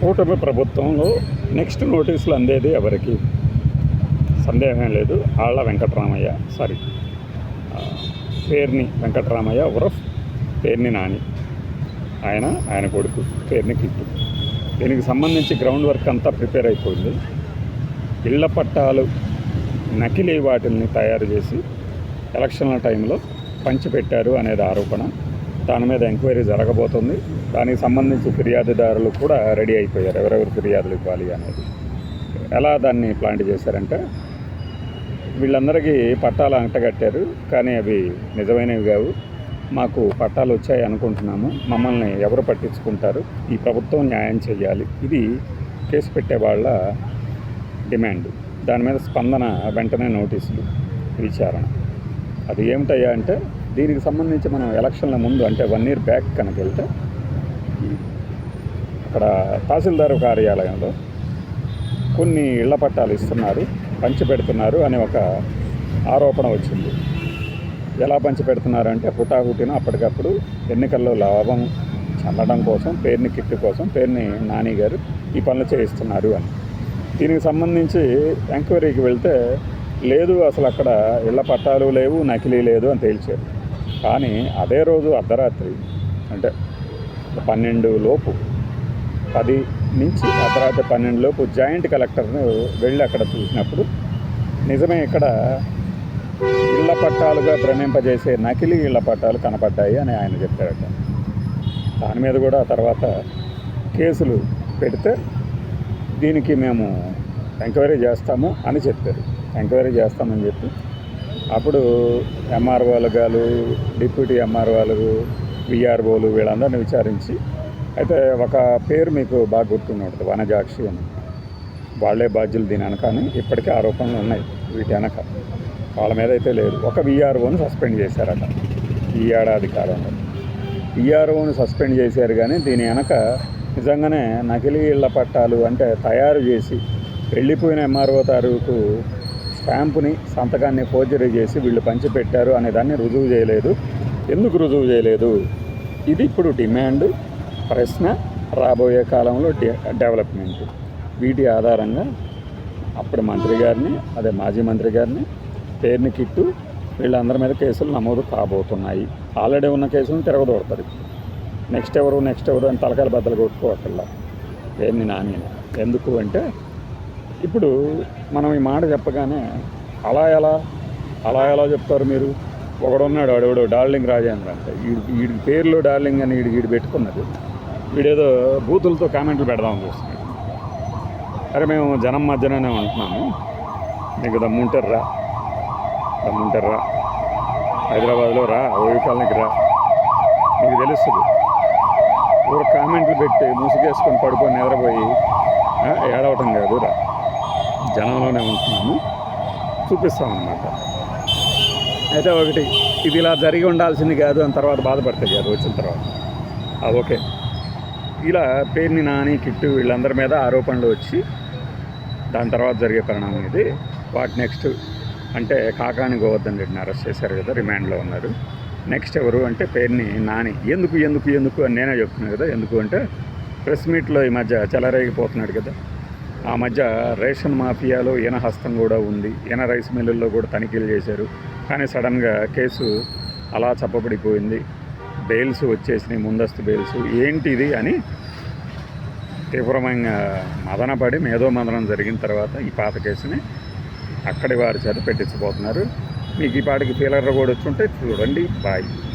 కూటమి ప్రభుత్వంలో నెక్స్ట్ నోటీసులు అందేది ఎవరికి? సందేహం లేదు. ఆళ్ళ వెంకటరామయ్య సారీ పేర్ని వెంకటరామయ్య ఉరఫ్ పేర్ని నాని. ఆయన ఆయన కొడుకు పేర్ని కిట్టు. దీనికి సంబంధించి గ్రౌండ్ వర్క్ అంతా ప్రిపేర్ అయిపోయింది. ఇళ్ళ పట్టాలు నకిలీ వాటిల్ని తయారు చేసి ఎలక్షన్ల టైంలో పంచిపెట్టారు అనేది ఆరోపణ. దాని మీద ఎంక్వైరీ జరగబోతుంది. దానికి సంబంధించి ఫిర్యాదుదారులు కూడా రెడీ అయిపోయారు. ఎవరెవరు ఫిర్యాదులు ఇవ్వాలి అనేది. ఎలా దాన్ని ప్లాంట్ చేశారంటే వీళ్ళందరికీ పట్టాలు అంటగట్టారు. కానీ అవి నిజమైనవి కావు. మాకు పట్టాలు వచ్చాయి అనుకుంటున్నాము. మమ్మల్ని ఎవరు పట్టించుకుంటారు? ఈ ప్రభుత్వం న్యాయం చేయాలి ఇది కేసు పెట్టే వాళ్ళ డిమాండ్. దాని మీద స్పందన వెంటనే నోటీసులు విచారణ. అది ఏమిటయ్యా అంటే దీనికి సంబంధించి మనం ఎలక్షన్ల ముందు అంటే వన్ ఇయర్ బ్యాక్ కనుక వెళ్తే అక్కడ తహసీల్దార్ కార్యాలయంలో కొన్ని ఇళ్ళ పట్టాలు ఇస్తున్నారు పంచి పెడుతున్నారు అనే ఒక ఆరోపణ వచ్చింది. ఎలా పంచి పెడుతున్నారు అంటే హుటాహుటిన అప్పటికప్పుడు ఎన్నికల్లో లాభం చల్లడం కోసం పేరుని కిట్టు కోసం పేరుని నాని గారు ఈ పనులు చేయిస్తున్నారు అని. దీనికి సంబంధించి ఎంక్వైరీకి వెళ్తే లేదు అసలు అక్కడ ఇళ్ళ పట్టాలు లేవు నకిలీ లేదు అని తేల్చారు. కానీ అదే రోజు అర్ధరాత్రి అంటే పన్నెండు లోపు పది నుంచి అర్ధరాత్రి పన్నెండు లోపు జాయింట్ కలెక్టర్ను వెళ్ళి అక్కడ చూసినప్పుడు నిజమే ఇక్కడ ఇళ్ళ పట్టాలుగా భ్రమింపజేసే నకిలీ ఇళ్ళ పట్టాలు కనపడ్డాయి అని ఆయన చెప్పారట దాని మీద కూడా తర్వాత కేసులు పెడితే దీనికి మేము ఎంక్వైరీ చేస్తాము అని చెప్పారు. ఎంక్వైరీ చేస్తామని చెప్పి అప్పుడు ఎంఆర్ఓలు గారు డిప్యూటీ ఎంఆర్ఓలు విఆర్ఓలు వీళ్ళందరిని విచారించి అయితే ఒక పేరు మీకు బాగా గుర్తుండదు వనజాక్షి అని. వాళ్ళే బాధ్యులు దీని వెనక అని ఇప్పటికే ఆరోపణలు ఉన్నాయి వీటి వెనక. వాళ్ళ మీద అయితే లేదు. ఒక విఆర్ఓని సస్పెండ్ చేశారట ఈ ఏడాది కాలంలో. విఆర్ఓని సస్పెండ్ చేశారు కానీ దీని వెనక నిజంగానే నకిలీ ఇళ్ళ పట్టాలు అంటే తయారు చేసి వెళ్ళిపోయిన ఎంఆర్ఓ తాలూకు స్టాంపుని సంతకాన్ని ఫోర్జరీ చేసి వీళ్ళు పంచిపెట్టారు అనే దాన్ని రుజువు చేయలేదు. ఎందుకు రుజువు చేయలేదు? ఇది ఇప్పుడు డిమాండ్ ప్రశ్న రాబోయే కాలంలో డె డెవలప్మెంట్. వీటి ఆధారంగా అప్పుడు మంత్రి గారిని అదే మాజీ మంత్రి గారిని పేరుని కిట్టు వీళ్ళందరి మీద కేసులు నమోదు కాబోతున్నాయి. ఆల్రెడీ ఉన్న కేసులను తిరగదోడతారు. నెక్స్ట్ ఎవరు నెక్స్ట్ ఎవరు అని తలకాయల బద్దలు కొట్టుకోవట్లా. ఏంది నాని ఎందుకు అంటే ఇప్పుడు మనం ఈ మాట చెప్పగానే అలా ఎలా? అలా ఎలా చెప్తారు మీరు? ఒకడున్నాడు వాడెవడు డార్లింగ్ రాజేంద్ర అంటే. వీడి వీడి పేరులో డార్లింగ్ అని వీడి వీడు పెట్టుకున్నది. వీడేదో బూతులతో కామెంట్లు పెడదామని చూస్తున్నాడు. అరే మేము జనం మధ్యలోనే ఉంటున్నాము. నీకు దమ్ముంటారు రా. దమ్ముంటారు రా. హైదరాబాద్లో రా ఓవికాలనికి రా. నీకు తెలుస్తుంది. ఊరు కామెంట్లు పెట్టి ముసుగేసుకొని పడుకొని నిద్రపోయి ఏడవటం కాదు రా. జనంలోనే ఉంటున్నాము. చూపిస్తామన్నమాట. అయితే ఒకటి ఇది ఇలా జరిగి ఉండాల్సింది కాదు అని తర్వాత బాధపడతాయి కాదు వచ్చిన తర్వాత. అది ఓకే. ఇలా పేరుని నాని కిట్టు వీళ్ళందరి మీద ఆరోపణలు వచ్చి దాని తర్వాత జరిగే పరిణామం ఇది. వాటి నెక్స్ట్ అంటే కాకాని గోవర్ధన్ రెడ్డిని అరెస్ట్ చేశారు కదా రిమాండ్లో ఉన్నారు. నెక్స్ట్ ఎవరు అంటే పేరుని నాని. ఎందుకు ఎందుకు ఎందుకు అని నేనే చెప్తున్నాను కదా ఎందుకు అంటే ప్రెస్ మీట్లో ఈ మధ్య చెలరేగిపోతున్నాడు కదా. ఆ మధ్య రేషన్ మాఫియాలో ఈయన హస్తం కూడా ఉంది. ఈయన రైస్ మిల్లుల్లో కూడా తనిఖీలు చేశారు. కానీ సడన్గా కేసు అలా చప్పబడిపోయింది. బెయిల్స్ వచ్చేసినాయి ముందస్తు బెయిల్స్. ఏంటిది అని తీవ్రమైన మదనపడి మేధో మదనం జరిగిన తర్వాత ఈ పాత కేసుని అక్కడి వారి చేత పెట్టించబోతున్నారు. మీకు ఈ పాటికి ఫీలర్లు కూడా వచ్చి ఉంటే చూడండి. బాయ్.